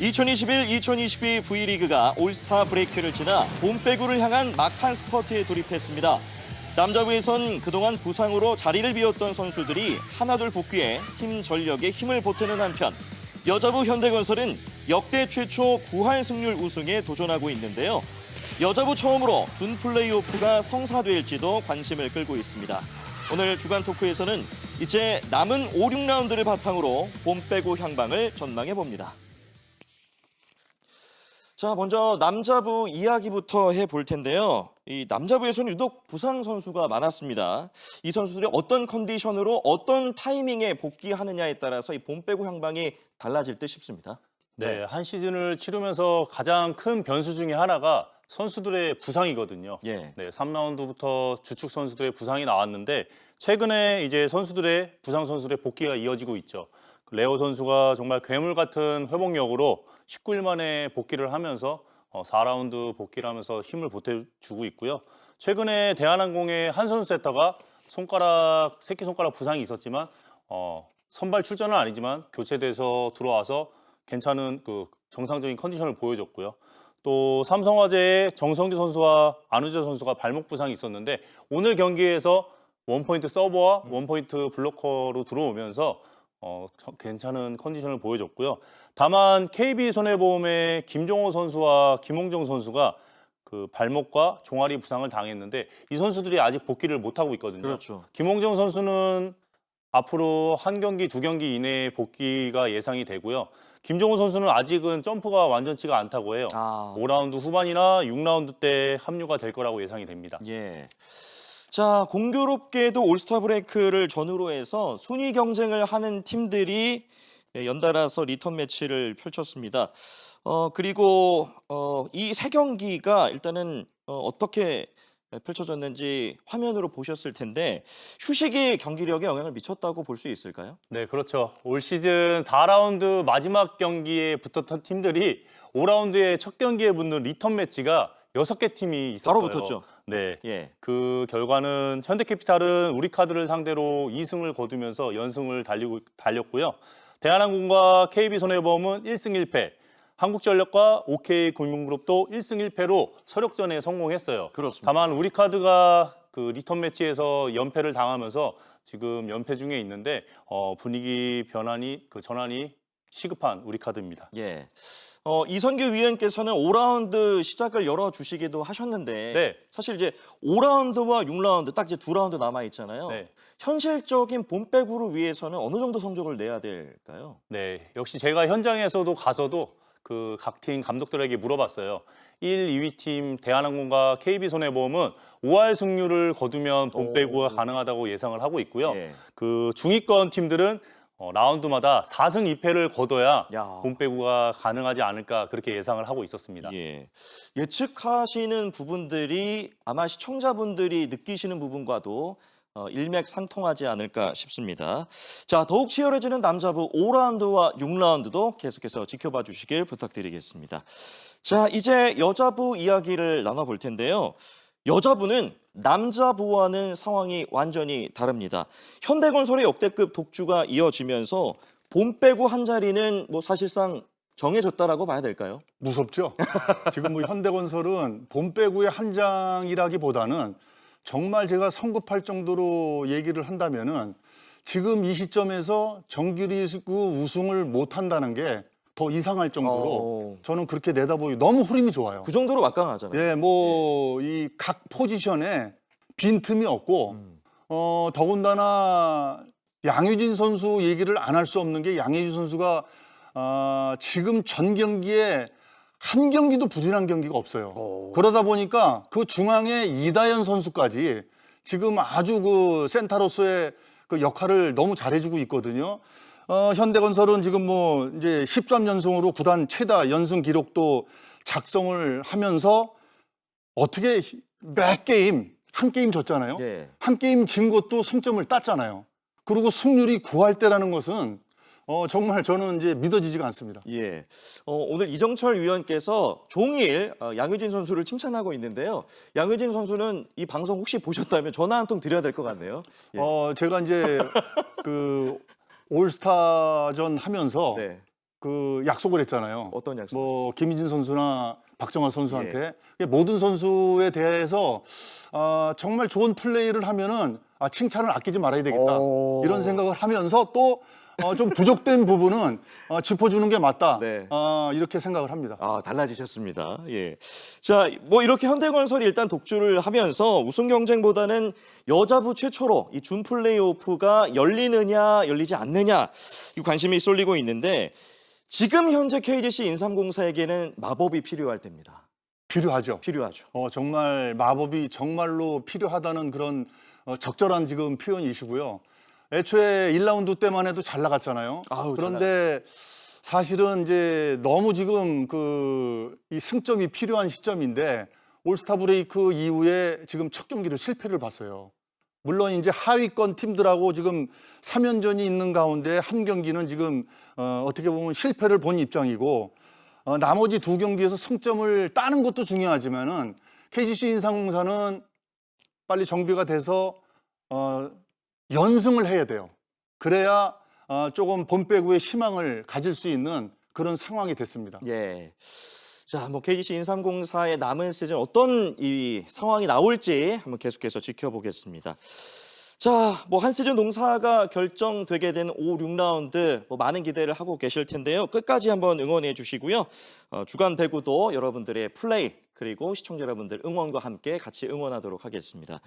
2021-2022 V리그가 올스타 브레이크를 지나 봄배구를 향한 막판 스퍼트에 돌입했습니다. 남자부에선 그동안 부상으로 자리를 비웠던 선수들이 하나둘 복귀해 팀 전력에 힘을 보태는 한편 여자부 현대건설은 역대 최초 9할 승률 우승에 도전하고 있는데요. 여자부 처음으로 준 플레이오프가 성사될지도 관심을 끌고 있습니다. 오늘 주간 토크에서는 이제 남은 5, 6라운드를 바탕으로 봄배구 향방을 전망해 봅니다. 자, 먼저 남자부 이야기부터 해볼 텐데요. 이 남자부에서는 유독 부상 선수가 많았습니다. 이 선수들이 어떤 컨디션으로 어떤 타이밍에 복귀하느냐에 따라서 이 봄배구 향방이 달라질 듯 싶습니다. 네, 한 시즌을 치르면서 가장 큰 변수 중에 하나가 선수들의 부상이거든요. 예. 네, 3라운드부터 주축 선수들의 부상이 나왔는데 최근에 이제 선수들의 부상 선수들의 복귀가 이어지고 있죠. 그 레오 선수가 정말 괴물 같은 회복력으로 19일 만에 복귀를 하면서 어, 4라운드 복귀를 하면서 힘을 보태주고 있고요. 최근에 대한항공의 한 선수 세터가 손가락 새끼 손가락 부상이 있었지만 어, 선발 출전은 아니지만 교체돼서 들어와서 괜찮은 그 정상적인 컨디션을 보여줬고요. 또 삼성화재의 정성규 선수와 안우재 선수가 발목 부상이 있었는데 오늘 경기에서 원포인트 서버와 원포인트 블로커로 들어오면서 어, 저- 괜찮은 컨디션을 보여줬고요. 다만 KB 손해보험의 김종호 선수와 김홍정 선수가 그 발목과 종아리 부상을 당했는데 이 선수들이 아직 복귀를 못 하고 있거든요. 그렇죠. 김홍정 선수는 앞으로 한 경기 두 경기 이내에 복귀가 예상이 되고요. 김종호 선수는 아직은 점프가 완전치가 않다고 해요. 아, 5라운드 후반이나 6라운드 때 합류가 될 거라고 예상이 됩니다. 예. 자, 공교롭게도 올스타 브레이크를 전후로 해서 순위 경쟁을 하는 팀들이 예, 연달아서 리턴 매치를 펼쳤습니다. 어, 그리고 어, 이 세 경기가 일단은 어, 어떻게 펼쳐졌는지 화면으로 보셨을 텐데 휴식이 경기력에 영향을 미쳤다고 볼 수 있을까요? 네, 그렇죠. 올 시즌 4라운드 마지막 경기에 붙었던 팀들이 5라운드의 첫 경기에 붙는 리턴 매치가 6개 팀이 있었어요. 바로 붙었죠. 네. 예. 그 결과는 현대캐피탈은 우리카드를 상대로 2승을 거두면서 연승을 달리고 달렸고요. 대한항공과 KB손해보험은 1승 1패, 한국전력과 OK금융그룹도 1승 1패로 서력전에 성공했어요. 그렇습니다. 다만 우리카드가 그 리턴 매치에서 연패를 당하면서 지금 연패 중에 있는데 어, 분위기 변환이 그 전환이 시급한 우리카드입니다. 예. 어, 이선규 위원께서는 5라운드 시작을 열어 주시기도 하셨는데 네. 사실 이제 5라운드와 6라운드 딱 이제 두 라운드 남아 있잖아요. 네. 현실적인 봄배구를 위해서는 어느 정도 성적을 내야 될까요? 네, 역시 제가 현장에서도 가서도 그 각 팀 감독들에게 물어봤어요. 1, 2위 팀 대한항공과 KB손해보험은 5할 승률을 거두면 본배구가 오. 가능하다고 예상을 하고 있고요. 예. 그 중위권 팀들은 어, 라운드마다 4승 2패를 거둬야 야. 본배구가 가능하지 않을까 그렇게 예상을 하고 있었습니다. 예. 예측하시는 부분들이 아마 시청자분들이 느끼시는 부분과도 어, 일맥상통하지 않을까 싶습니다. 자, 더욱 치열해지는 남자부 5라운드와 6라운드도 계속해서 지켜봐 주시길 부탁드리겠습니다. 자, 이제 여자부 이야기를 나눠볼 텐데요. 여자부는 남자부와는 상황이 완전히 다릅니다. 현대건설의 역대급 독주가 이어지면서 봄 빼고 한 자리는 뭐 사실상 정해졌다라고 봐야 될까요? 무섭죠. 지금 뭐 현대건설은 봄 빼고의 한 장이라기보다는 정말 제가 성급할 정도로 얘기를 한다면은 지금 이 시점에서 정규리그 우승을 못 한다는 게 더 이상할 정도로 어. 저는 그렇게 내다보기 너무 흐름이 좋아요. 그 정도로 막강하잖아요. 예, 뭐 이 각 포지션에 빈틈이 없고 음. 어 더군다나 양효진 선수 얘기를 안 할 수 없는 게 양효진 선수가 아, 지금 전 경기에 한 경기도 부진한 경기가 없어요. 오. 그러다 보니까 그 중앙에 이다현 선수까지 지금 아주 그 센타로서의 그 역할을 너무 잘해주고 있거든요. 어, 현대건설은 지금 뭐 이제 13연승으로 구단 최다 연승 기록도 작성을 하면서 어떻게 몇 게임 한 게임 졌잖아요. 예. 한 게임 진 것도 승점을 땄잖아요. 그리고 승률이 9할 때라는 것은 어, 정말 저는 이제 믿어지지가 않습니다. 예. 어, 오늘 이정철 위원께서 종일 어, 양효진 선수를 칭찬하고 있는데요. 양효진 선수는 이 방송 혹시 보셨다면 전화 한 통 드려야 될 것 같네요. 예. 어, 제가 이제 그 올스타전 하면서 네. 그 약속을 했잖아요. 어떤 약속? 뭐 김민진 선수나 박정환 예. 선수한테 모든 선수에 대해서 아, 정말 좋은 플레이를 하면은 아, 칭찬을 아끼지 말아야 되겠다 오. 이런 생각을 하면서 또 어, 좀 부족된 부분은 어, 짚어주는 게 맞다 네. 아, 이렇게 생각을 합니다. 아, 달라지셨습니다. 예. 자, 뭐 이렇게 현대건설이 일단 독주를 하면서 우승 경쟁보다는 여자부 최초로 이 준 플레이오프가 열리느냐 열리지 않느냐 이 관심이 쏠리고 있는데 지금 현재 KGC 인삼공사에게는 마법이 필요할 때입니다. 필요하죠. 필요하죠. 어, 정말 마법이 정말로 필요하다는 그런 어, 적절한 지금 표현이시고요. 애초에 1라운드 때만 해도 잘 나갔잖아요. 아우, 그런데 사실은 이제 너무 지금 그 이 승점이 필요한 시점인데 올스타 브레이크 이후에 지금 첫 경기를 실패를 봤어요. 물론 이제 하위권 팀들하고 지금 3연전이 있는 가운데 한 경기는 지금 어, 어떻게 보면 실패를 본 입장이고 어, 나머지 두 경기에서 승점을 따는 것도 중요하지만은 KGC 인상공사는 빨리 정비가 돼서 어, 연승을 해야 돼요. 그래야 어, 조금 본 빼구의 희망을 가질 수 있는 그런 상황이 됐습니다. 예. 자, 뭐 KGC 인삼공사의 남은 시즌 어떤 이 상황이 나올지 한번 계속해서 지켜보겠습니다. 자, 뭐 한 시즌 농사가 결정되게 된 5, 6라운드 뭐 많은 기대를 하고 계실 텐데요. 끝까지 한번 응원해 주시고요. 어, 주간 배구도 여러분들의 플레이 그리고 시청자 여러분들 응원과 함께 같이 응원하도록 하겠습니다.